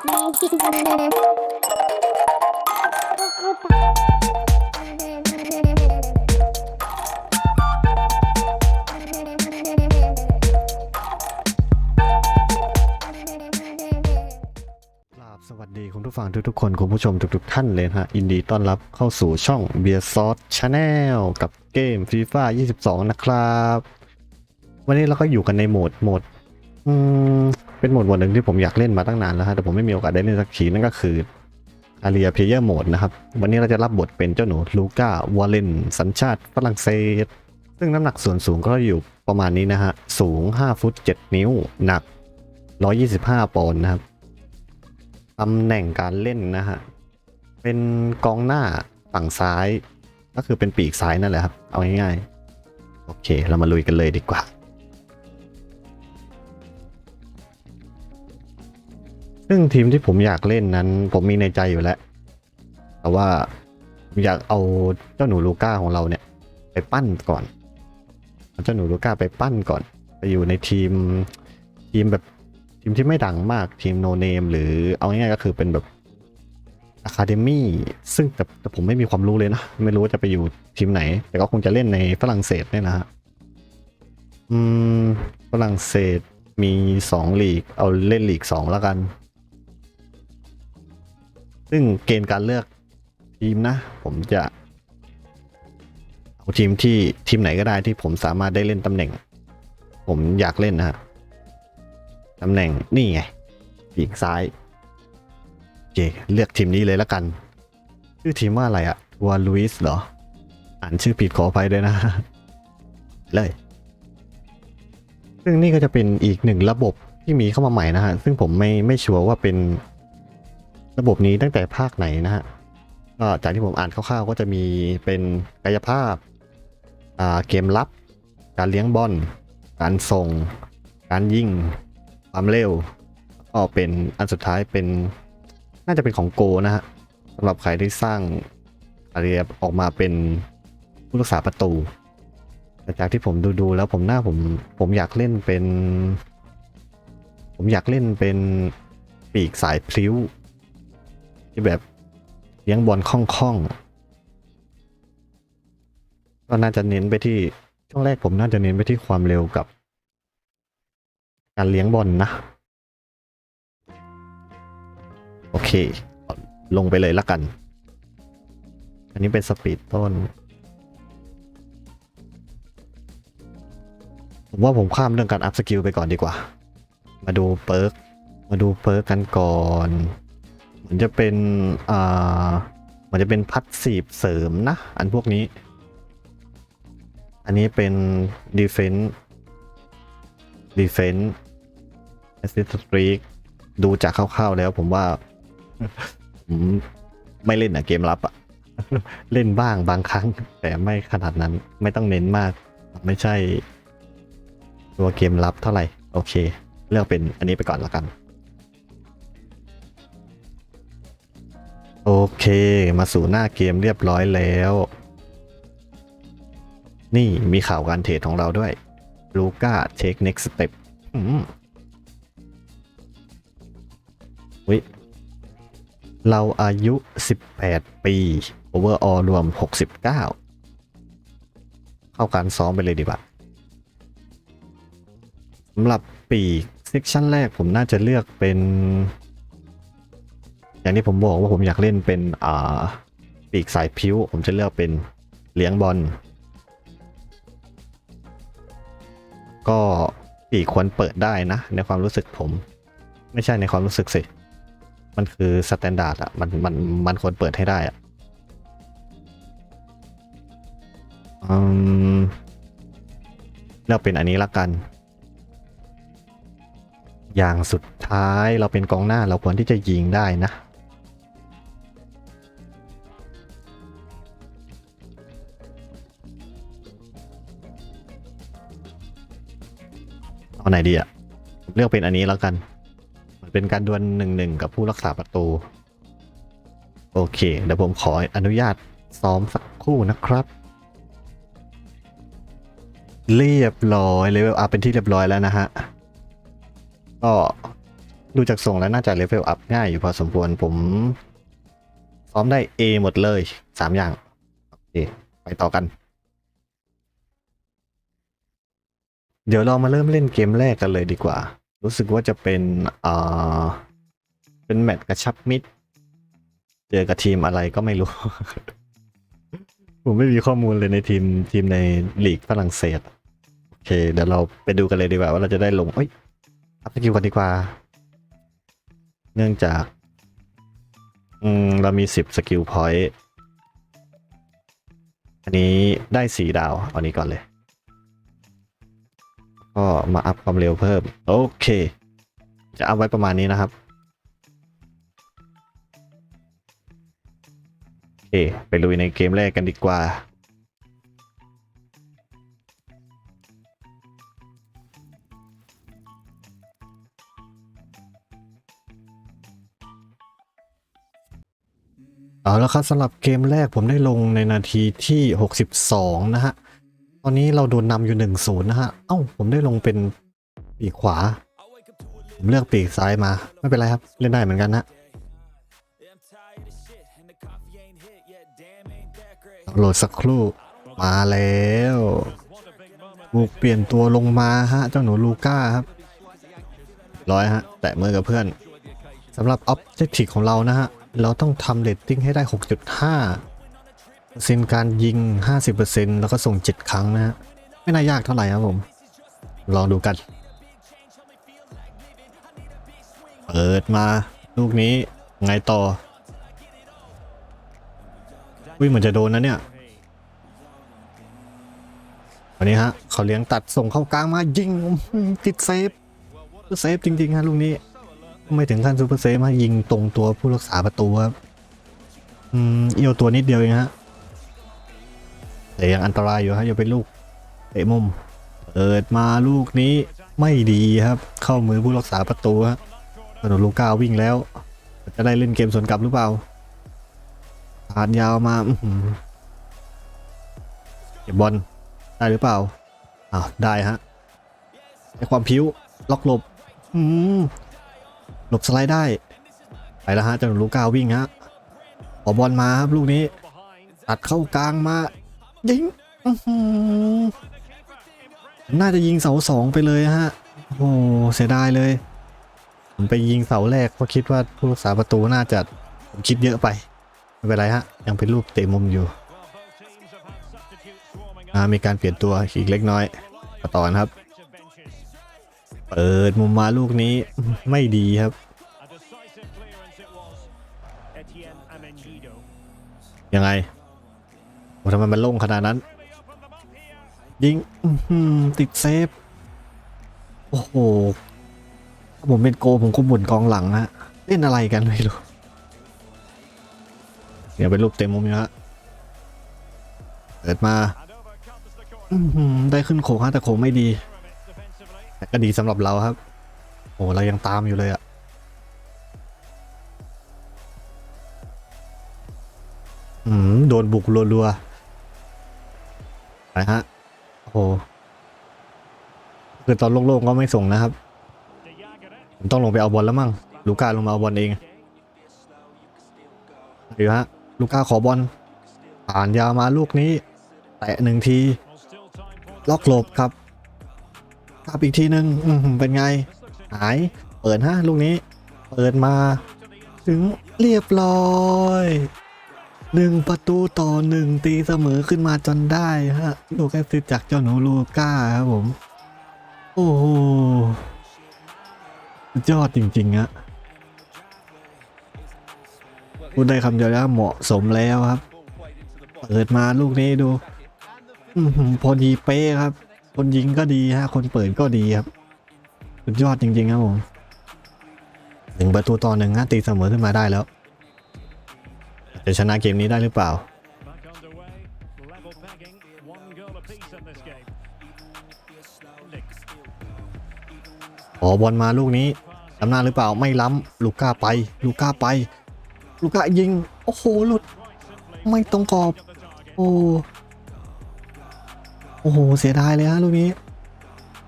สวัสดีคุณผู้ฟังทุกๆคนคุณผู้ชมทุกๆท่านเลยฮะยินดีต้อนรับเข้าสู่ช่อง b e e r s o u c e Channel กับเกม FIFA 22 นะครับ วันนี้เราก็อยู่กันในโหมดโหมดอืม เป็นโหมดโหมดหนึ่งที่ผมอยากเล่นมาตั้งนานแล้วฮะแต่ผมไม่มีโอกาสได้เล่นสักทีนั่นก็คือ a r e a Player Mode นะครับวันนี้เราจะรับบทเป็นเจ้าหนูลูก้าวอลเลนสัญชาติฝรั่งเศส ซึ่งน้ำหนักส่วนสูงก็อยู่ประมาณนี้นะฮะสูง 5 ฟุต 7 นิ้ว หนัก 125 ปอนด์นะครับตำแหน่งการเล่นนะฮะเป็นกองหน้าฝั่งซ้าย ก็คือเป็นปีกซ้ายนั่นแหละครับ เอาง่ายๆ โอเค เรามาลุยกันเลยดีกว่า ซึ่งทีมที่ผมอยากเล่นนั้น ผมมีในใจอยู่แล้ว แต่ว่าอยากเอาเจ้าหนูลูก้าของเราเนี่ย ไปปั้นก่อนเอาเจ้าหนูลูก้าไปปั้นก่อน ไปอยู่ในทีมทีมแบบทีมที่ไม่ดังมากทีมโนเนมหรือเอาง่ายๆก็คือเป็นแบบอะคาเดมี่ซึ่งแต่แต่ผมไม่มีความรู้เลยนะ ไม่รู้ว่าจะไปอยู่ทีมไหน แต่ก็คงจะเล่นในฝรั่งเศสเนี่ยนะฮะอืมฝรั่งเศสมีสองลีก เอาเล่นลีกสองแล้วกัน ซึ่งเกณฑ์การเลือกทีมนะ ผมจะเอาทีมที่ทีมไหนก็ได้ที่ผมสามารถได้เล่นตำแหน่ง ผมอยากเล่นนะฮะตำแหน่งนี่ไงปีกซ้ายโอเคเลือกทีมนี้เลยละกัน ชื่อทีมว่าอะไรอะทัวลุยส์เหรอ อ่านชื่อผิดขออภัยด้วยนะ เลย ซึ่งนี่ก็จะเป็นอีกหนึ่งระบบที่มีเข้ามาใหม่นะฮะ ซึ่งผมไม่ไม่ชัวร์ว่าเป็น ระบบนี้ตั้งแต่ภาคไหนนะฮะก็จากที่ผมอ่านคร่าวๆก็จะมีเป็นกายภาพอ่าเกมรับ การเลี้ยงบอลการส่ง การยิงความเร็วก็เป็นอันสุดท้ายเป็นน่าจะเป็นของโกนะฮะสำหรับใครที่สร้างอาเรียออกมาเป็นผู้รักษาประตูแต่จากที่ผมดูดูๆแล้วผมหน้าผมผมอยากเล่นเป็น ผมอยากเล่นเป็นปีกสายพลิ้ว ที่แบบเลี้ยงบอลคล่องๆก็น่าจะเน้นไปที่ช่วงแรกผมน่าจะเน้นไปที่ความเร็วกับ การเลี้ยงบอลนะ โอเค ลงไปเลยละกัน อันนี้เป็นสปีดต้นผมว่าผมข้ามเรื่องการอัพสกิลไปก่อนดีกว่า มาดูเปิร์ก มาดูเปิร์กกันก่อน มือนจะเป็นอ่ามือนจะเป็นพัดสีบเสริมนะ อันพวกนี้ อันนี้เป็น defense defense assist streak ดูจากคร่าวๆแล้วผมว่าผมไม่เล่นอะเกมรับอะเล่นบ้างบางครั้ง แต่ไม่ขนาดนั้นไม่ต้องเน้นมาก ไม่ใช่ ตัวเกมรับเท่าไหร่ โอเค เลือกเป็นอันนี้ไปก่อนละกัน โอเค มาสู่หน้าเกมเรียบร้อยแล้ว นี่มีข่าวการเทรดของเราด้วย ลูก้าเทค next step อืมวิเราอายุ 18 ปี overall รวม 69 เข้าการซ้อมไปเลยดีกว่าสำหรับปีกเซกชันแรกผมน่าจะเลือกเป็น อย่างที่ผมบอกว่าผมอยากเล่นเป็นอ่าปีกสายพิ้ว ผมจะเลือกเป็นเลี้ยงบอล ก็ปีกควรเปิดได้นะ ในความรู้สึกผม ไม่ใช่ในความรู้สึกสิ มันคือสแตนดาร์ดอะมันมันมันควรเปิดให้ได้อะเลือกเป็นอันนี้ละกัน อย่างสุดท้ายเราเป็นกองหน้าเราควรที่จะยิงได้นะ เอาไหนดีอะเลือกเป็นอันนี้แล้วกันมันเป็นการดวลหนึ่งหนึ่งกับผู้รักษาประตู โอเค เดี๋ยวผมขออนุญาตซ้อมสักคู่นะครับ เรียบร้อยเลเวลอัพเป็นที่เรียบร้อยแล้วนะฮะ ก็ดูจากส่งแล้วน่าจะเลเวลอัพง่ายอยู่พอสมควรผมซ้อมได้ A หมดเลยสามอย่าง โอเค ไปต่อกัน เดี๋ยวเรามาเริ่มเล่นเกมแรกกันเลยดีกว่า รู้สึกว่าจะเป็นอ่าเป็นแมตช์กระชับมิตรเจอกับทีมอะไรก็ไม่รู้ ผมไม่มีข้อมูลเลยในทีมทีมในลีกฝรั่งเศส โอเค เดี๋ยวเราไปดูกันเลยดีกว่า ว่าเราจะได้ลงเอ้ยอัพสกิลกันดีกว่า เนื่องจากอืมเรามีสิบสกิลพอยต์อันนี้ได้สีดาว เอานี้ก่อนเลย ก็มาอัพความเร็วเพิ่ม โอเค จะอัพไว้ประมาณนี้นะครับโอเคไปลุยในเกมแรกกันดีกว่า เอาแล้วครับสำหรับเกมแรกผมได้ลงในนาทีที่ 62 นะฮะ ตอนนี้เราโดนนำอยู่1-0นะฮะ เอ้า ผมได้ลงเป็นปีกขวา ผมเลือกปีกซ้ายมา ไม่เป็นไรครับ เล่นได้เหมือนกันนะโหลดสักครู่ มาแล้วบุกเปลี่ยนตัวลงมาฮะ เจ้าหนูลูก้าครับ ร้อยฮะ แตะมือกับเพื่อนสำหรับออบเจกตีของเรานะฮะ เราต้องทำเรตติ้งให้ได้ 6.5 เปอร์เซ็นต์การยิง 50%แล้วก็ส่ง 7 ครั้งนะฮะ ไม่น่ายากเท่าไหร่ครับผม ลองดูกัน เปิดมาลูกนี้ไงต่อ อุ้ยเหมือนจะโดนนะเนี่ยวันนี้ฮะเขาเลี้ยงตัดส่งเข้ากลางมายิงติดเซฟเซฟจริงๆฮะลูกนี้ไม่ถึงขั้นซูเปอร์เซฟมายิงตรงตัวผู้รักษาประตูครับอืมเอียวตัวนิดเดียวเองฮะ แต่ยังอันตรายอยู่ฮะยังเป็นลูกเตะมุม เปิดมาลูกนี้ไม่ดีครับ เข้ามือผู้รักษาประตูฮะกระโดดลูก้าวิ่งแล้ว จะได้เล่นเกมสวนกลับหรือเปล่าผ่านยาวมาอื้อหือเก็บบอลได้หรือเปล่าอ้าวได้ฮะไอความพิ้วล็อกหลบหลบสไลด์ได้ ไปแล้วฮะจ้าหนูลูก้าวิ่งฮะขอบอลมาครับลูกนี้ ตัดเข้ากลางมา ยิงน่าจะยิงเสาสองไปเลยฮะ โอ้เสียดายเลย ผมไปยิงเสาแรกเพราะคิดว่าผู้รักษาประตูน่าจะผมคิดเยอะไป ไม่เป็นไรฮะ ยังเป็นลูกเตะมุมอยู่อ่ามีการเปลี่ยนตัวอีกเล็กน้อยต่อนะครับ เปิดมุมมาลูกนี้ไม่ดีครับ ยังไง ทำไมมันโล่งขนาดนั้น ยิงติดเซฟ โอ้โหถ้าผมเป็นโกผมคงบ่นกองหลังฮะเล่นอะไรกันไม่รู้เนี่ยเป็นรูปเต็มมุมอยู่ฮะเปิดมาได้ขึ้นโขงฮะแต่โขงไม่ดี แต่ก็ดีสำหรับเราครับ โอ้เรายังตามอยู่เลยอะอืมโดนบุกรัวๆ ไปฮะโอ้โหคือตอนโล่งๆก็ไม่ส่งนะครับผมต้องลงไปเอาบอลแล้วมั้งลูก้าลงมาเอาบอลเองเดี๋ยวฮะลูก้าขอบอลผ่านยาวมาลูกนี้ แตะหนึ่งที ล็อกหลบครับครับอีกทีหนึ่งเป็นไง หาย เปิดฮะลูกนี้ เปิดมา ถึงเรียบร้อย หนึ่งประตูต่อหนึ่งตีเสมอขึ้นมาจนได้ฮะลูกแอสซิสจากเจ้าหนูลูก้าครับผม โอ้โหยอดจริงๆอะพูดได้คำเดียวแล้วเหมาะสมแล้วครับเปิดมาลูกนี้ดูพอดีเป๊ะครับ คนยิงก็ดีฮะ คนเปิดก็ดีครับ สุดยอดจริงๆครับผมหนึ่งประตูต่อหนึ่งฮะตีเสมอขึ้นมาได้แล้ว จะชนะเกมนี้ได้หรือเปล่า back underway. Level pegging. One goal apiece in this game. Nick. ขอบอลมาลูกนี้ล้ำหน้าหรือเปล่าไม่ล้ำลูก้าไป ลูก้าไป ลูก้ายิง โอ้โหหลุด ไม่ตรงกรอบ โอ้โอ้โห เสียดายเลยฮะลูกนี้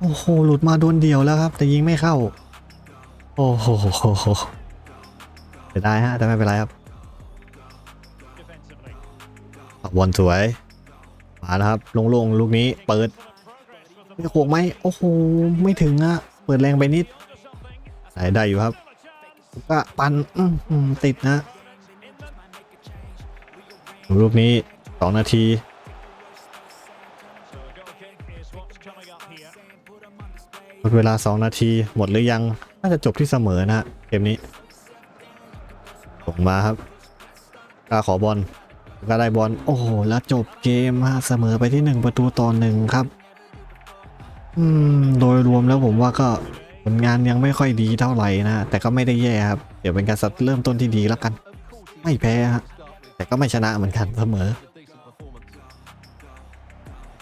โอ้โห หลุดมาโดนเดี่ยวแล้วครับ แต่ยิงไม่เข้า โอ้โหเสียดายฮะ แต่ไม่เป็นไรครับ บอลสวย มาแล้วครับโล่งๆลูกนี้เปิด Progress with them. ไม่โขกไหมโอ้โหไม่ถึงอะเปิดแรงไปนิดได้ได้อยู่ครับก็ปันติดนะลูกนี้สองนาทีหมดเวลา 2 นาทีหมดหรือยัง น่าจะจบที่เสมอนะเกมนี้ส่งมาครับกาขอบอล ก็ได้บอลโอ้โหแล้วจบเกมฮะเสมอไปที่ 1 ประตูต่อหนึ่งครับ อืมโดยรวมแล้วผมว่าก็ผลงานยังไม่ค่อยดีเท่าไหร่นะแต่ก็ไม่ได้แย่ครับ เดี๋ยวเป็นการเริ่มต้นที่ดีแล้วกัน ไม่แพ้ฮะแต่ก็ไม่ชนะเหมือนกันเสมอ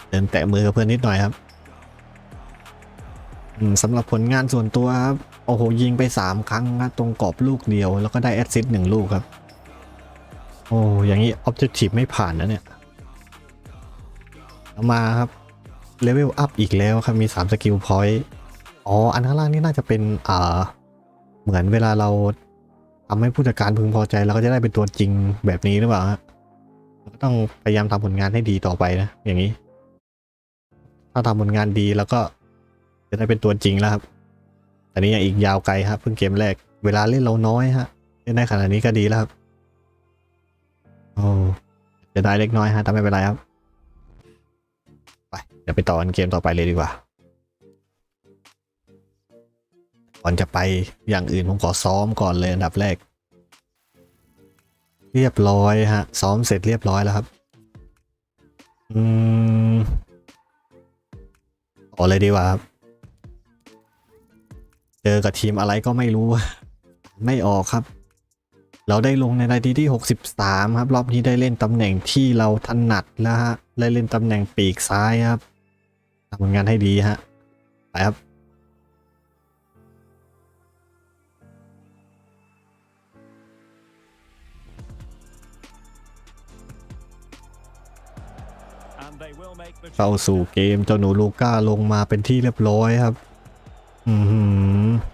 เดินแตะมือกับเพื่อนนิดหน่อยครับอืมสำหรับผลงานส่วนตัวครับ โอ้โหยิงไป 3 ครั้งนะตรงกรอบลูกเดียว แล้วก็ได้แอสซิสต์หนึ่งลูกครับ โอ้อย่างนี้ออบเจ t ทีฟไม่ผ่านนะเนี่ยเอามาครับเลเวลอัพอีกแล้วครับมี3สกิลพอยต์อ๋อ อันข้างล่างนี่น่าจะเป็นอ่าเหมือนเวลาเราทำให้ผู้จัดการพึงพอใจเราก็จะได้เป็นตัวจริงแบบนี้หรือเปล่าฮะก็ต้องพยายามทำผลงานให้ดีต่อไปนะ อย่างนี้ ถ้าทำผลงานดีแล้วก็จะได้เป็นตัวจริงแล้วครับแต่นี้ยังอีกยาวไกลครับเพิ่งเกมแรกเวลาเล่นเราน้อยฮะเล่นได้ขนาดนี้ก็ดีแล้วครับ โอ้จะได้เล็กน้อยฮะแต่ไม่เป็นไรครับ ไป เดี๋ยวไปต่อเกมต่อไปเลยดีกว่า ก่อนจะไปอย่างอื่นผมขอซ้อมก่อนเลยอันดับแรก เรียบร้อยฮะ ซ้อมเสร็จเรียบร้อยแล้วครับ อืมต่อเลยดีกว่าครับ เจอกับทีมอะไรก็ไม่รู้ ไม่ออกครับ เราได้ลงในนาทีที่ 63 ครับ รอบนี้ได้เล่นตำแหน่งที่เราถนัดแล้วฮะได้เล่นตำแหน่งปีกซ้ายครับทำผลงานให้ดีฮะไปครับเข้าสู่เกมเจ้าหนูลูก้าลงมาเป็นที่เรียบร้อยครับ อือหือ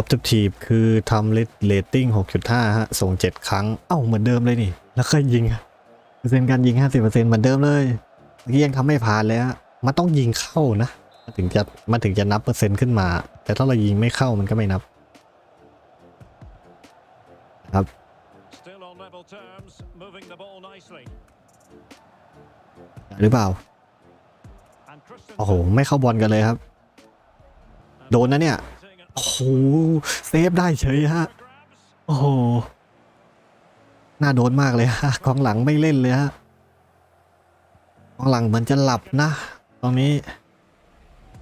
Objective คือทำเลตติ้ง6.5 ฮะ ส่ง 7 ครั้ง เอ้า เหมือนเดิมเลยนี่ แล้วก็ยิงอะเปอร์เซ็นต์การยิง 50%เหมือนเดิมเลยเมื่อกี้ยังทำไม่ผ่านเลยฮะ มันต้องยิงเข้านะมันถึงจะมันถึงจะนับเปอร์เซ็นต์ขึ้นมา แต่ถ้าเรายิงไม่เข้ามันก็ไม่นับครับ still on level terms, moving the ball nicely. หรือเปล่า And Christensen โอ้โห ไม่เข้าบอลกันเลยครับ โดนนะเนี่ย seeing it โอ้โหเซฟได้เฉยฮะ โอ้โห น่าโดนมากเลยฮะกองหลังไม่เล่นเลยฮะกองหลังเหมือนจะหลับนะ ตรงนี้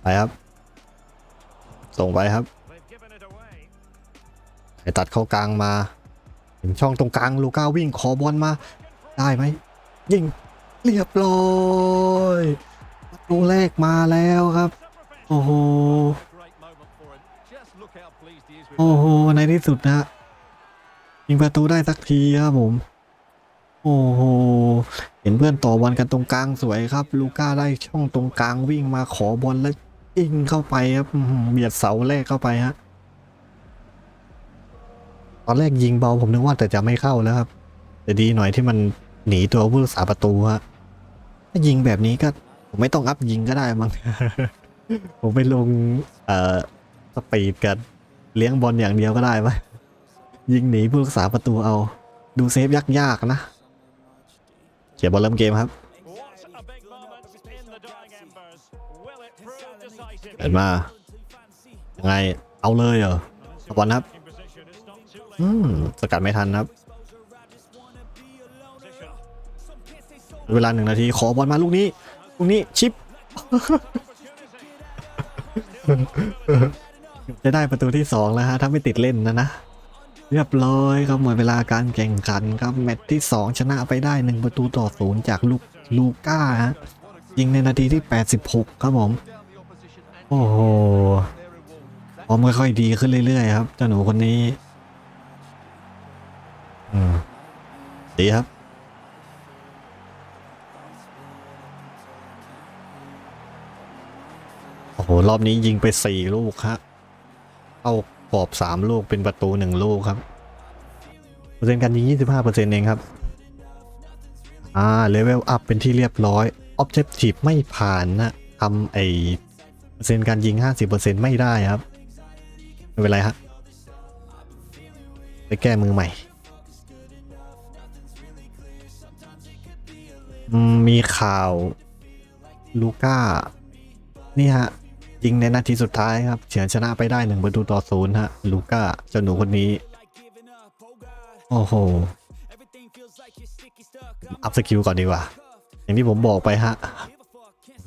ไปครับ ส่งไปครับไอตัดเข้ากลางมา ถึงช่องตรงกลางลูก้าวิ่งขอบอลมา ได้ไหมยิงเรียบร้อยประตูแรกมาแล้วครับ โอ้โห โอ้โห ในที่สุดนะยิงประตูได้สักทีครับผม โอ้โห เห็นเพื่อนต่อบอลกันตรงกลางสวยครับ ลูก้าได้ช่องตรงกลางวิ่งมาขอบอลแล้วยิงเข้าไปครับเบียดเสาแรกเข้าไปฮะ ตอนแรกยิงเบาผมนึกว่าแต่จะไม่เข้าแล้วครับ แต่ดีหน่อยที่มันหนีตัวผู้รักษาประตูฮะ ถ้ายิงแบบนี้ก็ผมไม่ต้องอัพยิงก็ได้มั้ง ผมไปลงเอ่อสปีดกัน เลี้ยงบอลอย่างเดียวก็ได้ไหมยิงหนีผู้รักษาประตูเอา ดูเซฟยากๆนะเขียนบอลเริ่มเกมครับเห็นมายังไงเอาเลยเหรอ And Come on, up. in position, it's not too late อืมสกัดไม่ทันครับ เวลาหนึ่งนาทีขอบอลมาลูกนี้ ลูกนี้ชิป จะได้ประตูที่ 2 แล้วฮะถ้าไม่ติดเล่นนะนะ เรียบร้อยครับหมดเวลาการแข่งขันครับแมตช์ที่ 2 ชนะไปได้ 1 ประตูต่อศูนย์จากลูกลูก้าฮะยิงในนาทีที่ 86 ครับผม โอ้โหพร้อมค่อยๆดีขึ้นเรื่อยๆครับเจ้าหนูคนนี้อืมดีครับ โอ้โห รอบนี้ยิงไปสี่ลูกฮะ เข้ากรอบสามลูกเป็นประตูหนึ่งลูกครับเปอร์เซ็นต์การยิง 25เปอร์เซ็นต์เองครับ อ่าเลเวลอัพเป็นที่เรียบร้อยออบเจกตีฟไม่ผ่านนะทำไอเปอร์เซ็นต์การยิง 50เปอร์เซ็นต์ไม่ได้ครับ ไม่เป็นไรฮะไปแก้มือใหม่มมีข่าว ลูก้า นี่ฮะ ยิงในนาทีสุดท้ายครับเฉือนชนะไปได้หนึ่งประตูต่อศูนย์ฮะลูก้าเจ้าหนูคนนี้ โอ้โห อัพสกิลก่อนดีกว่า อย่างที่ผมบอกไปฮะ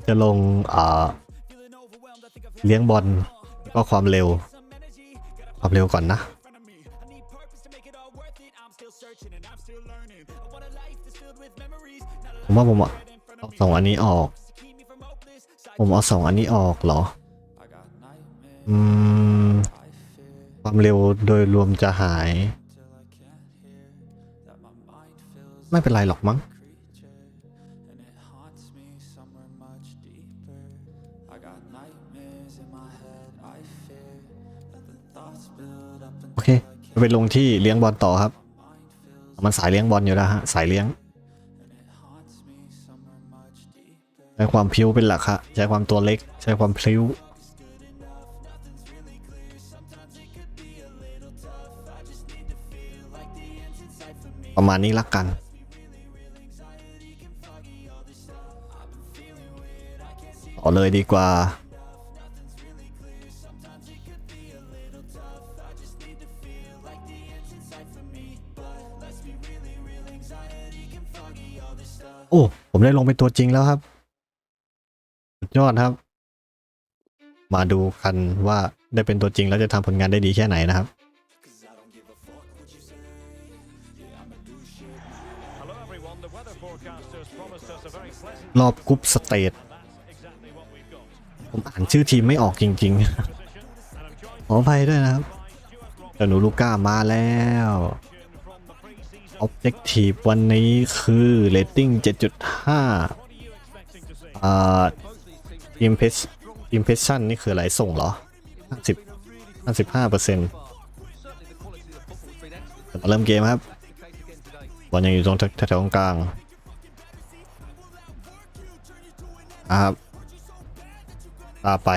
จะลงอ่าเลี้ยงบอลก็ความเร็ว ความเร็วก่อนนะผมว่าผมเอาสองอันนี้ออก ผมเอาสองอันนี้ออกเหรอ ความเร็วโดยรวมจะหาย ไม่เป็นไรหรอกมั้งโอเคไปลงที่เลี้ยงบอลต่อครับ มันสายเลี้ยงบอลอยู่แล้วฮะ สายเลี้ยงใช้ความพิ้วเป็นหลักฮะใช้ความตัวเล็ก ใช้ความพริ้ว ประมาณนี้ละกัน ต่อเลยดีกว่าโอ้ ผมได้ลงเป็นตัวจริงแล้วครับ สุดยอดครับ มาดูกันว่าได้เป็นตัวจริงแล้วจะทำผลงานได้ดีแค่ไหนนะครับ รอบกรุ๊ปสเตทผมอ่านชื่อทีมไม่ออกจริงๆ ขออภัยด้วยนะครับแต่หนูลูก้ามาแล้วโอเปจ์ทีฟวันนี้คือเรตติ้ง 7.5อ่าอิมเพสอิมเพสชั่นนี่คืออะไรส่งเหรอ 50 55เปอร์เซ็นต์มาเริ่มเกมครับบอลยังอยู่ตรงแถวกลาง ครับตาไป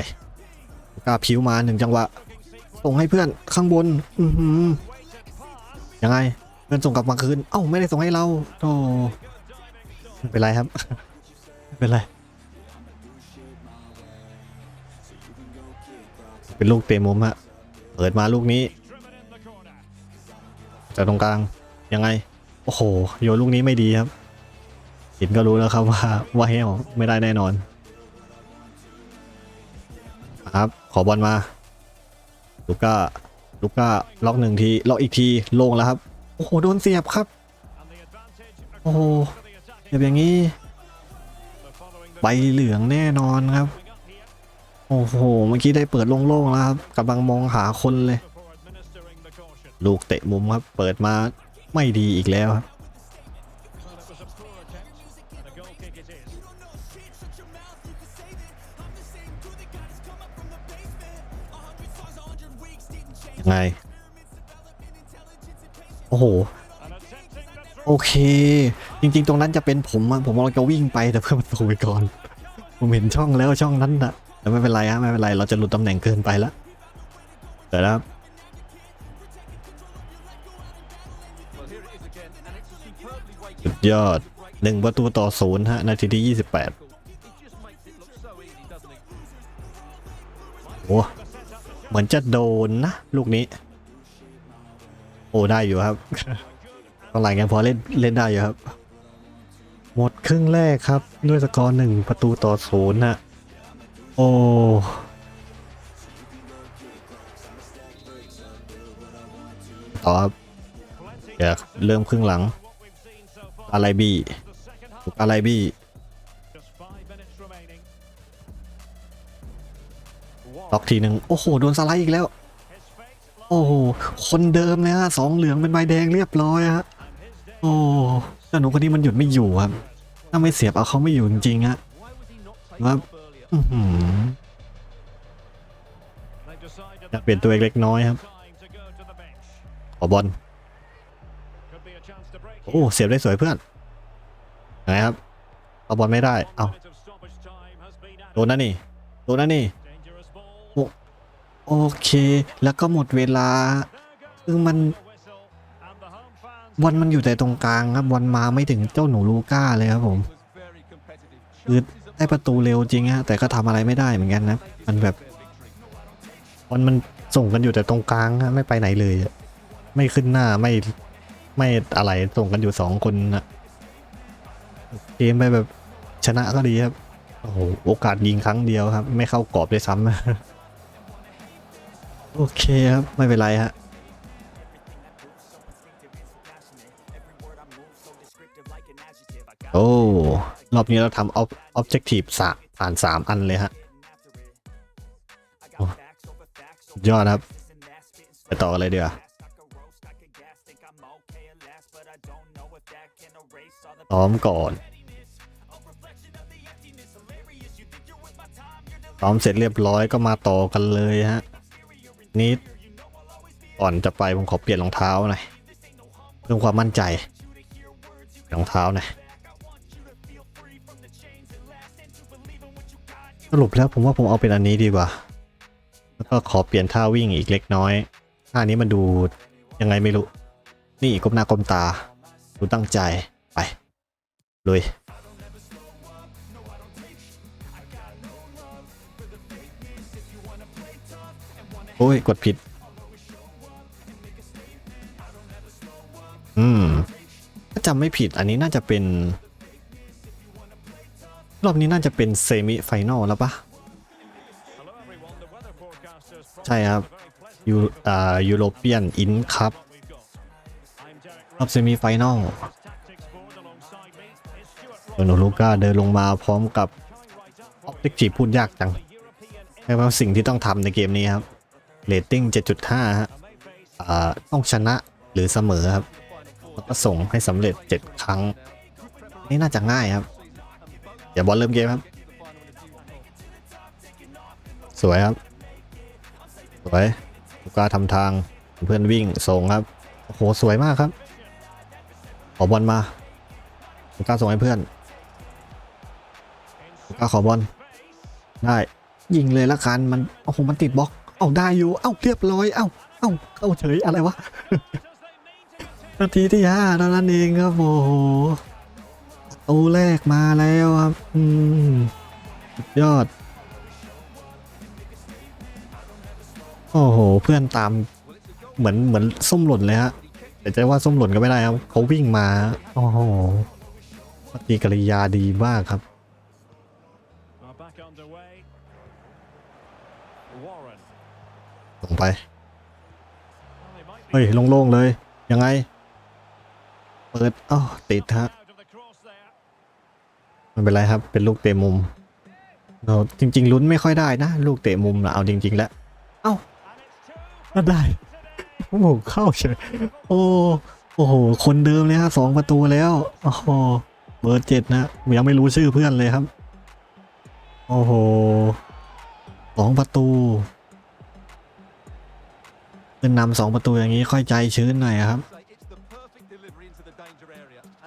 กล้าผิวมาหนึ่งจังหวะ ส่งให้เพื่อนข้างบน อือหือยังไง เพื่อนส่งกลับมาคืน เอ้าไม่ได้ส่งให้เราโธ่ไม่เป็นไรครับไม่เป็นไร เป็นลูกเตะมุมฮะเปิดมาลูกนี้จากตรงกลาง ยังไง โอ้โห โยนลูกนี้ไม่ดีครับ ห็นก็รู้แล้วครับว่าว่าเฮลไม่ได้แน่นอน ครับ ขอบอลมา ลูก้า ลูก้า ล็อกหนึ่งที ล็อกอีกทีโล่งแล้วครับ โอ้โห โดนเสียบครับ โอ้โห for the เสียบอย่างนี้ใบเหลืองแน่นอนครับ โอ้โห เมื่อกี้ได้เปิดโล่งๆแล้วครับกำลังมองหาคนเลย ลูกเตะมุมครับ เปิดมาไม่ดีอีกแล้วครับ ยังไง โอ้โห โอเค จริง ๆ ตรงนั้นจะเป็นผมผมกำลังจะวิ่งไปแต่เพื่อนประตูไปก่อน ผมเห็นช่องแล้วช่องนั้นอะแต่ไม่เป็นไรฮะไม่เป็นไรเราจะหลุดตำแหน่งเกินไปแล้วเดี๋ยวนะสุดยอดหนึ่งประตูต่อศูนย์ฮะนาทีที่28 It just makes it look so easy, doesn't it? โอ้ เหมือนจะโดนนะ ลูกนี้ โอ้ได้อยู่ครับตอนหลังยังพอเล่นเล่นได้อยู่ครับ หมดครึ่งแรกครับ ด้วยสกอร์หนึ่งประตูต่อศูนย์ฮะโอ้ต่อครับ Plenty เดี๋ยวเริ่มครึ่งหลัง what we've seen so far. อะไรบี้ The second half, อะไรบี้ ล็อกทีหนึ่งโอ้โหโดนสไลด์อีกแล้ว โอ้โหคนเดิมเลยฮะสองเหลืองเป็นใบแดงเรียบร้อยฮะโอ้เจ้าหนูคนนี้มันหยุดไม่อยู่ครับถ้าไม่เสียบเอาเขาไม่อยู่จริงๆฮะ Why was he not taken Well- off earlier? อื้อหือยากเปลี่ยนตัวเองเล็กน้อยครับขอบอลโอ้เสียบได้สวยเพื่อนไงครับเอาบอลไม่ได้เอาโดนนะนี่โดนนะนี่ Dangerous ball. โอ้ โอเค แล้วก็หมดเวลา คือมันบอลมันอยู่แต่ตรงกลางครับบอลมาไม่ถึงเจ้าหนูลูก้าเลยครับผมคือได้ประตูเร็วจริงฮะแต่ก็ทำอะไรไม่ได้เหมือนกันนะ มันแบบบอลมันส่งกันอยู่แต่ตรงกลางฮะไม่ไปไหนเลย ไม่ขึ้นหน้าไม่ไม่อะไรส่งกันอยู่สองคนนะเกมไปแบบชนะก็ดีครับโอ้โหโอกาสยิงครั้งเดียวครับ ไม่เข้ากรอบด้วยซ้ำ โอเคครับ ไม่เป็นไรฮะโอ้ รอบนี้เราทำออบเจกตีฟสะผ่านสามอันเลยฮะโอ้สุดยอดครับ ไปต่อกันเลยเดี๋ยวาพร้อมก่อนพร้อมเสร็จเรียบร้อยก็มาต่อกันเลยฮะ นี่ก่อนจะไปผมขอเปลี่ยนรองเท้าหน่อยเพื่อความมั่นใจรองเท้าหน่อยสรุปแล้วผมว่าผมเอาเป็นอันนี้ดีกว่า แล้วก็ขอเปลี่ยนท่าวิ่งอีกเล็กน้อยท่านี้มันดูยังไงไม่รู้ นี่ก้มหน้าก้มตา ดูตั้งใจไปเลย อ้ย กดผิด อืมถ้าจำไม่ผิดอันนี้น่าจะเป็น รอบนี้น่าจะเป็นเซมิไฟแนลแล้วปะใช่ครับยูอ่ายูโรเปียนอินคัพ what we've got. I'm Derek รอบเซมิไฟแนลโดนลูก้าเดินลงมาพร้อมกับออบเจกตีพูดยากจังแค่ว่าสิ่งที่ต้องทำในเกมนี้ครับ เรตติ้ง 7.5 ฮะ and may face อ่าต้องชนะหรือเสมอครับ แล้วก็ส่งให้สำเร็จ 7 ครั้ง นี่น่าจะง่ายครับ เดี๋ยวบอลเริ่มเกมครับ สวยครับ สวยลูกาทำทางเพื่อนวิ่งส่งครับโอ้โหสวยมากครับ ขอบอลมาลูกาส่งให้เพื่อนลูกาขอบอลได้ยิงเลยละกันมันโอ้โหมันติดบล็อก เอาได้อยู่ เอ้าเรียบร้อย เอ้าเอ้าเข้าเฉยอะไรวะ นาทีที่ห้าเท่านั้นเองครับโอ้โหประตูแรกมาแล้วครับ อืมสุดยอด โอ้โห เพื่อนตามเหมือนเหมือนส้มหล่นเลยฮะแต่จะว่าส้มหล่นก็ไม่ได้ครับเขาวิ่งมา โอ้โหปฏิกิริยาดีมากครับ ไป เฮ้ย โล่ง ๆ เลย ยังไง เปิดอ้าวติดฮะไม่เป็นไรครับ เป็นลูกเตะมุมเราจริง ๆ ลุ้นไม่ค่อยได้นะ ลูกเตะมุมนะเอาจริง ๆ แล้ว เอ้าได้โอ้โหเข้าเฉยโอ้โอ้โห คนเดิมเลยฮะสองประตูแล้วโอ้โหเบอร์เจ็ดนะยังไม่รู้ชื่อเพื่อนเลยครับ โอ้โหสองประตู ขึ้นนำสองประตูอย่างนี้ค่อยใจชื้นหน่อยครับ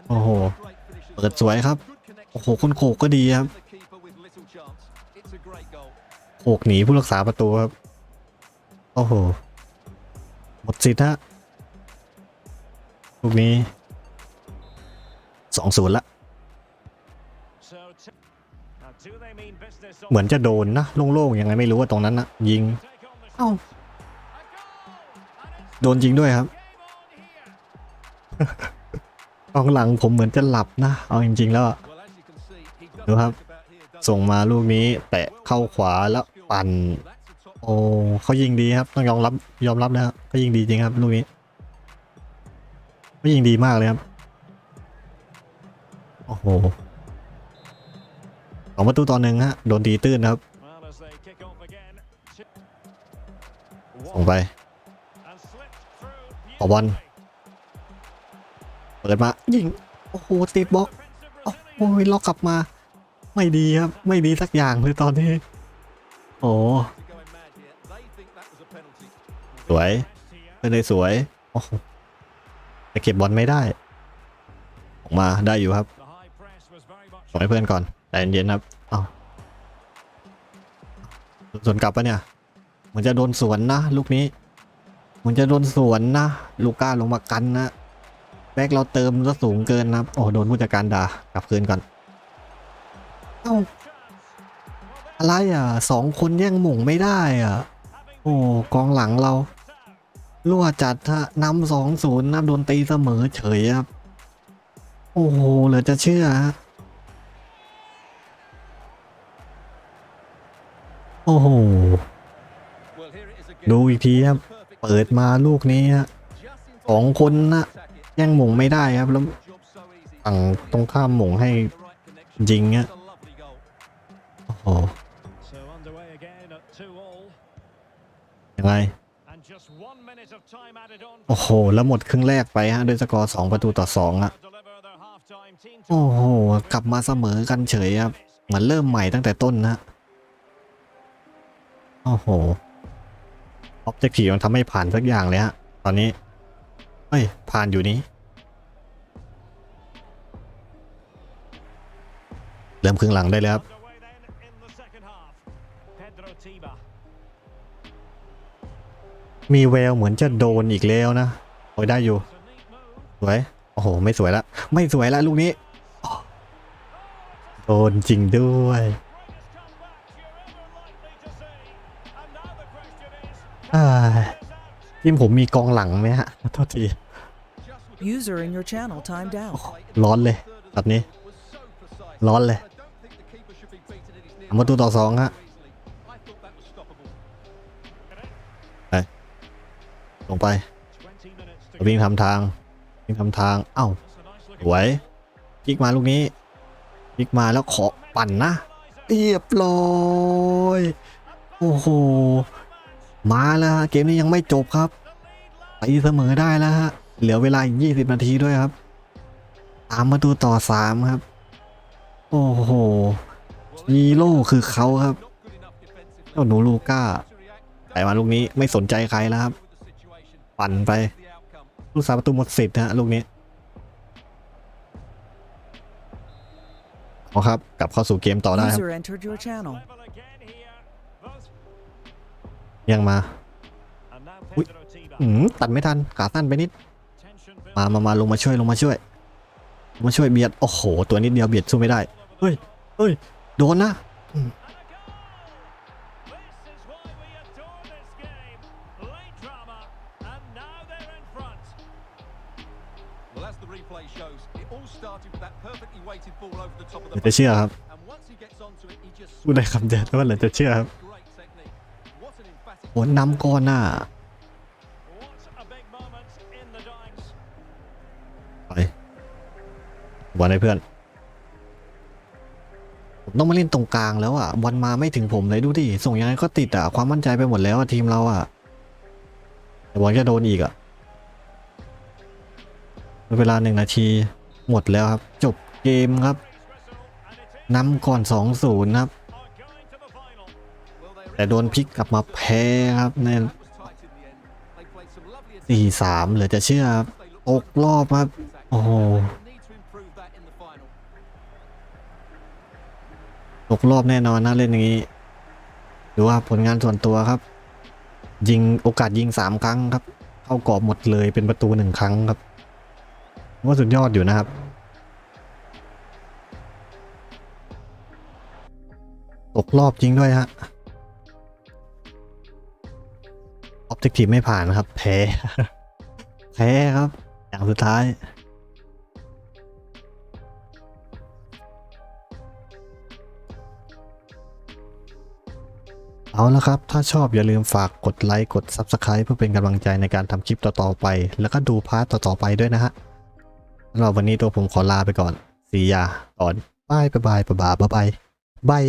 โอ้โห เปิดสวยครับ โอ้โหคนโขกก็ดีครับโขกหนีผู้รักษาประตูครับ โอ้โห หมดสิทธิ์ฮะลูกนี้สองศูนย์ละ เหมือนจะโดนนะ โล่งๆยังไงไม่รู้ว่าตรงนั้นนะยิง เอ้า โดนจริงด้วยครับกองหลังผมเหมือนจะหลับนะ เอาจริง ๆ แล้วอะ Well, as you can see, he doesn't ดูครับ ส่งมาลูกนี้แตะเข้าขวาแล้วปั่น โอ้เขายิงดีครับ ต้องยอมรับยอมรับนะครับเขายิงดีจริงครับลูกนี้เขายิงดีมากเลยครับ โอ้โหสองประตูต่อหนึ่งฮะ โดนตีตื้นครับ ส่งไป through ขอบอลเปิดมายิงโอ้โหติดบล็อกโอ้โหล็อกกลับมา ไม่ดีครับ ไม่ดีสักอย่างเลยตอนนี้ โอ้สวยเพื่อนเลยสวยโอ้แต่เก็บบอลไม่ได้ ออกมาได้อยู่ครับส่งให้เพื่อนก่อนใจเย็นๆครับเอาสวนกลับปะเนี่ย เหมันจะโดนสวนนะลูกนี้ มันจะโดนสวนนะ ลูก้าลงมากันนะ แบ็กเราเติมก็สูงเกินนะครับ โอ้โดนผู้จัดการด่ากลับคืนก่อน เอ้า อะไรอะสองคนแย่งหม่งไม่ได้อะ โอ้กองหลังเรารั่วจัดฮะนำสองศูนย์นะโดนตีเสมอเฉยครับ โอ้โหเหลือจะเชื่อฮะโอ้โห ดูอีกทีครับ เปิดมาลูกนี้ฮะสองคนนะแย่งหม่งไม่ได้ครับ แล้วฝั่งตรงข้ามหม่งให้ยิงฮะโอ้โหยังไงโอ้โห แล้วหมดครึ่งแรกไปฮะด้วยสกอร์สองประตูต่อสองอะโอ้โห กลับมาเสมอกันเฉยครับเหมือนเริ่มใหม่ตั้งแต่ต้นนะโอ้โห ออบเจกตีมันทำให้ผ่านสักอย่างเลยฮะ ตอนนี้ เฮ้ย ผ่านอยู่นี้ เริ่มครึ่งหลังได้เลยครับมีแววเหมือนจะโดนอีกแล้วนะโอ้ยได้อยู่ สวย โอ้โห ไม่สวยละ ไม่สวยละลูกนี้ โดนจริงด้วย ทีมผมมีกองหลังไหมฮะโทษที Just with User in your channel timed out. ร้อนเลยแบบนี้ was so precise. ร้อนเลย I don't think the keeper should be beaten in his near ทำประตูต่อสองฮะ so easily. I thought that was stoppable. ลงไป20 minutes to วิ่ง go. ทำทางวิ่งทำทางเอ้า That's a nice ส looking วยพลิกมาลูกนี้พลิกมาแล้วขอปั่นนะเรียบร้อย โอ้โห มาแล้วฮะเกมนี้ยังไม่จบครับตีเสมอได้แล้วฮะเหลือเวลาอีก20นาทีด้วยครับตามมาดูต่อ3ครับ โอ้โหฮีโร่คือเขาครับเจ้าหนูลูก้า To react ไปมาลูกนี้ไม่สนใจใครแล้วครับ ปั่นไป ลูกสาวประตูหมดสิทธิ์ฮะลูกนี้เอาครับ กลับเข้าสู่เกมต่อได้ครับ ยังมา and now Ui. Pedro Tiba. อืมตัดไม่ทันขาสั้นไปนิด Tension มา building. มามาลงมาช่วยลงมาช่วยลงมาช่วยเบียดโอ้โห ตัวนิดเดียวเบียดสู้ไม่ได้เฮ้ยเฮ้ยโดนนะ And a goal! This is why we adore this game. Late drama, and now they're in front. Well, as the replay shows, it all started with that perfectly weighted ball over the top of เหลื the อจะเชื่อครับ And once he gets onto it, he just พูดได้คำเดียวว่าเหลือจะเชื่อครับ โอ้นำก่อนน่ะไปบอลให้เพื่อน ผมต้องมาเล่นตรงกลางแล้วอะบอลมาไม่ถึงผมเลยดูดิส่งยังไงก็ติดอะความมั่นใจไปหมดแล้วอะทีมเราอะแต่บอลจะโดนอีกอะเวลาหนึ่งนาทีหมดแล้วครับ จบเกมครับนำก่อน 2-0 ครับ แต่โดนพลิกกลับมาแพ้ครับใน that was tight in the end. They played some lovely attacks. 4-3เหลือจะเชื่อครับตกรอบครับ โอ้โหตกรอบแน่นอนนะเล่นอย่างนี้ดูว่าผลงานส่วนตัวครับ ยิงโอกาสยิงสามครั้งครับ เข้ากรอบหมดเลยเป็นประตูหนึ่งครั้งครับว่าสุดยอดอยู่นะครับ ตกรอบจริงด้วยฮะ ออบเจกตีไม่ผ่านครับ แพ้แพ้ครับ อย่างสุดท้าย เอาละครับ ถ้าชอบอย่าลืมฝากกดไลค์กด Subscribe เพื่อเป็นกำลังใจในการทำคลิปต่อ ๆ ไป แล้วก็ดูพาร์ทต่อ ๆ ไปด้วยนะฮะสำหรับวันนี้ตัวผมขอลาไปก่อนสียาก่อนบายบายบายบายบายบาย